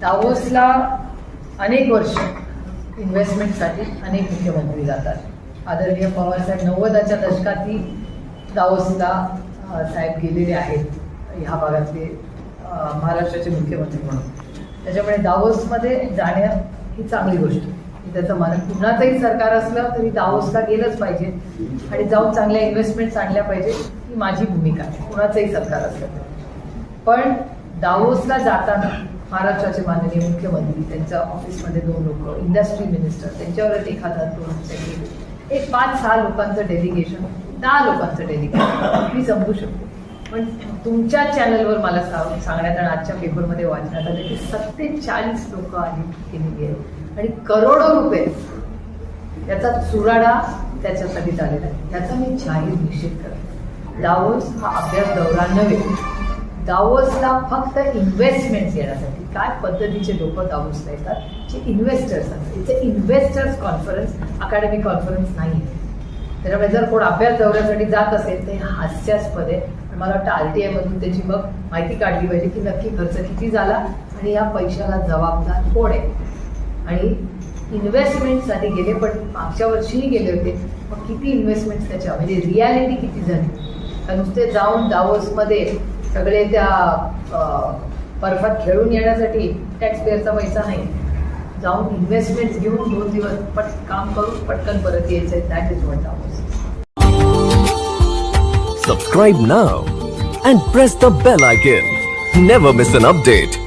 दावोसला अनेक वर्ष इन्व्हेस्टमेंटसाठी अनेक मुख्यमंत्री जातात. आदरणीय पवारसाहेब नव्वदाच्या दशकातही दावोसला साहेब गेलेले आहेत. ह्या भागातले महाराष्ट्राचे मुख्यमंत्री म्हणून. त्याच्यामुळे दावोसमध्ये जाणं ही चांगली गोष्ट आहे. त्याचं मन कुणाचंही सरकार असलं तरी दावोसला गेलंच पाहिजे. आणि जाऊन चांगल्या इन्व्हेस्टमेंट्स आणल्या पाहिजे ही माझी भूमिका आहे. कुणाचंही सरकार असलं पण दावोसला जाताना महाराष्ट्राचे माननीय मुख्यमंत्री त्यांच्या ऑफिसमध्ये दोन लोक इंडस्ट्री मिनिस्टर त्यांच्यावरच हातात दोन सेक्रेटरी एक पाच सहा लोकांचं डेलिगेशन दहा लोकांचं डेलिगेशन मी समजू शकतो. पण तुमच्या चॅनलवर मला सांगण्यात आणि आजच्या पेपरमध्ये वाचण्यात आलं की सत्तेचाळीस लोक आली केलेली आहेत. आणि करोडो रुपये त्याचा चुराडा त्याच्यासाठी झालेला आहे. त्याचा मी जाहीर निषेध करतो. दावोस हा अभ्यास दौरा नव्हे. दावोसला फक्त इन्व्हेस्टमेंट येण्यासाठी. काय पद्धतीचे लोक दावोसला येतात? जे इन्व्हेस्टर्स असतात इथे इन्व्हेस्टर्स कॉन्फरन्स अकॅडमी कॉन्फरन्स नाही आहे. त्याच्यामुळे जर कोण अभ्यास दौऱ्यासाठी जात असेल ते हास्यास्पद आहे. मला वाटतं आर टी आयमधून त्याची मग माहिती काढली पाहिजे की नक्की खर्च किती झाला आणि या पैशाला जबाबदार कोण आहे. आणि इन्व्हेस्टमेंटसाठी गेले पण मागच्या वर्षीही गेले होते. मग किती इन्व्हेस्टमेंट त्याच्या? म्हणजे रियालिटी किती झाली? नुसते जाऊन दावोसमध्ये सगळे त्या अं, बर्फात खेळून येण्यासाठी टॅक्स पेअरचा पैसा नाही जाऊन इन्व्हेस्टमेंट घेऊन दोन दिवस पट काम करून पटकन परत यायचं that is what Davos Subscribe now and press the bell icon. Never miss an update.